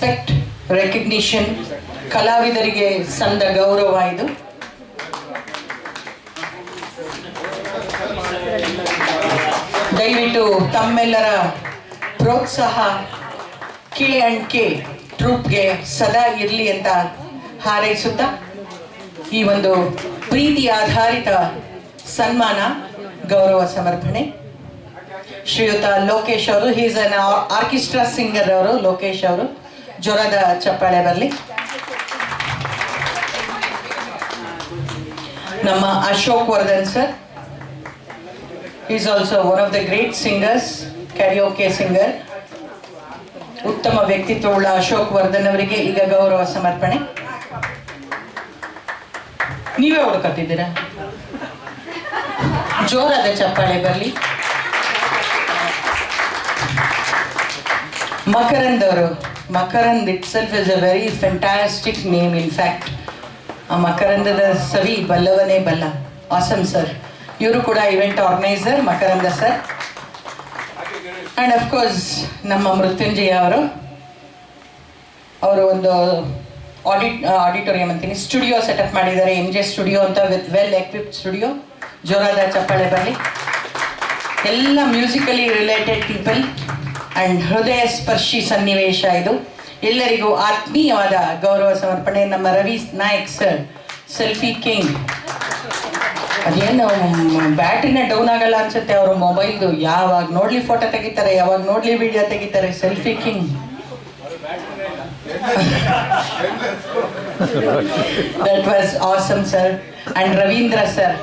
Respect recognition ಕಲಾವಿದರಿಗೆ ಸಂದ ಗೌರವ ಇದು ದಯವಿಟ್ಟು ತಮ್ಮೆಲ್ಲರ ಪ್ರೋತ್ಸಾಹ ಕೆ ಅಂಡ್ ಕೆ ಟ್ರೂಪ್ಗೆ ಸದಾ ಇರಲಿ ಅಂತ ಹಾರೈಸುತ್ತಾ, ಈ ಒಂದು ಪ್ರೀತಿ ಆಧಾರಿತ ಸನ್ಮಾನ, ಗೌರವ ಸಮರ್ಪಣೆ. ಶ್ರೀಯುತ ಲೋಕೇಶ್ ಅವರು ಹೀಸ್ ಅನ್ ಆರ್ಕೆಸ್ಟ್ರಾ ಸಿಂಗರ್ ಅವರು, ಲೋಕೇಶ್ ಅವರು. ಜ್ವರದ ಚಪ್ಪಾಳೆ ಬರಲಿ. ನಮ್ಮ Ashok Vardhan sir. Is also one of the great singers karaoke singer ಉತ್ತಮ ವ್ಯಕ್ತಿತ್ವವುಳ್ಳ ಅಶೋಕ್ ವರ್ಧನ್ ಅವರಿಗೆ ಈಗ ಗೌರವ ಸಮರ್ಪಣೆ. ನೀವೇ ಹುಡುಕತ್ತಿದ್ದೀರಾ? ಜೋರಾದ ಚಪ್ಪಾಳೆ ಬರಲಿ. ಮಕರಂದ್ ಅವರು itself is a very fantastic name in fact ಆ ಮಕರಂದದ ಸವಿ ಬಲ್ಲವನೇ ಬಲ್ಲ ಆಸಮ್ ಸರ್ ಇವರು ಕೂಡ event organiser Makaranda sir and of course ನಮ್ಮ ಮೃತ್ಯುಂಜಯ ಅವರು. ಅವರು ಒಂದು ಆಡಿಟ್ ಆಡಿಟೋರಿಯಂ ಅಂತೀನಿ. ಸ್ಟುಡಿಯೋ ಸೆಟಪ್ ಮಾಡಿದ್ದಾರೆ ಎಂ ಜೆ ಸ್ಟುಡಿಯೋ ಅಂತ ವಿತ್ ವೆಲ್ ಎಕ್ವಿಪ್ಡ್ ಸ್ಟುಡಿಯೋ ಜೋರಾದ ಚಪ್ಪಾಳೆ ಬರಲಿ ಎಲ್ಲ ಮ್ಯೂಸಿಕಲಿ ರಿಲೇಟೆಡ್ ಪೀಪಲ್ ಆ್ಯಂಡ್ ಹೃದಯ ಸ್ಪರ್ಶಿ ಸನ್ನಿವೇಶ ಇದು. ಎಲ್ಲರಿಗೂ ಆತ್ಮೀಯವಾದ ಗೌರವ ಸಮರ್ಪಣೆ. ನಮ್ಮ Ravi Nayak sir selfie king ಅದೇನು ಬ್ಯಾಟ್ರಿನ ಡೌನ್ ಆಗಲ್ಲ ಅನ್ಸುತ್ತೆ ಅವರು ಮೊಬೈಲ್ದು ಯಾವಾಗ ನೋಡ್ಲಿ ಫೋಟೋ ತೆಗಿತಾರೆ, ಯಾವಾಗ ನೋಡ್ಲಿ ವಿಡಿಯೋ ತೆಗಿತಾರೆ selfie king that was awesome sir and Ravindra sir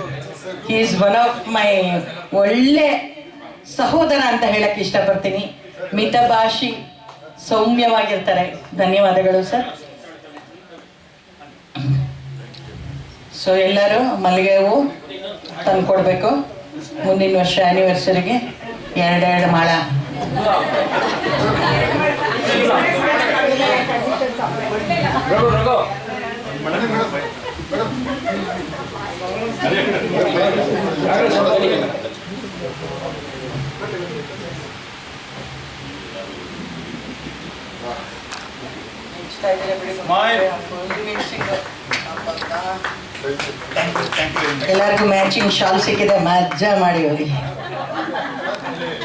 is one of my ಒಳ್ಳೆ ಸಹೋದರ ಅಂತ ಹೇಳಕ್ ಇಷ್ಟಪಡ್ತೀನಿ. ಮಿತಭಾಷಿ ಸೌಮ್ಯವಾಗಿರ್ತಾರೆ. ಧನ್ಯವಾದಗಳು ಸರ್ ಸೊ ಎಲ್ಲರೂ ಮಲ್ಲಿಗೆ ಹೂವು ತಂದ್ಕೊಡ್ಬೇಕು. ಮುಂದಿನ ವರ್ಷ ಆ್ಯನಿವರ್ಸರಿಗೆ ಎರಡೆರಡು ಮಾಳ. ಎಲ್ಲರಿಗೂ ಮ್ಯಾಚಿಂಗ್ ಶಾಲ್ ಸಿಕ್ಕಿದೆ ಮಜ್ಜಾ ಮಾಡಿ ಹೋಗಿ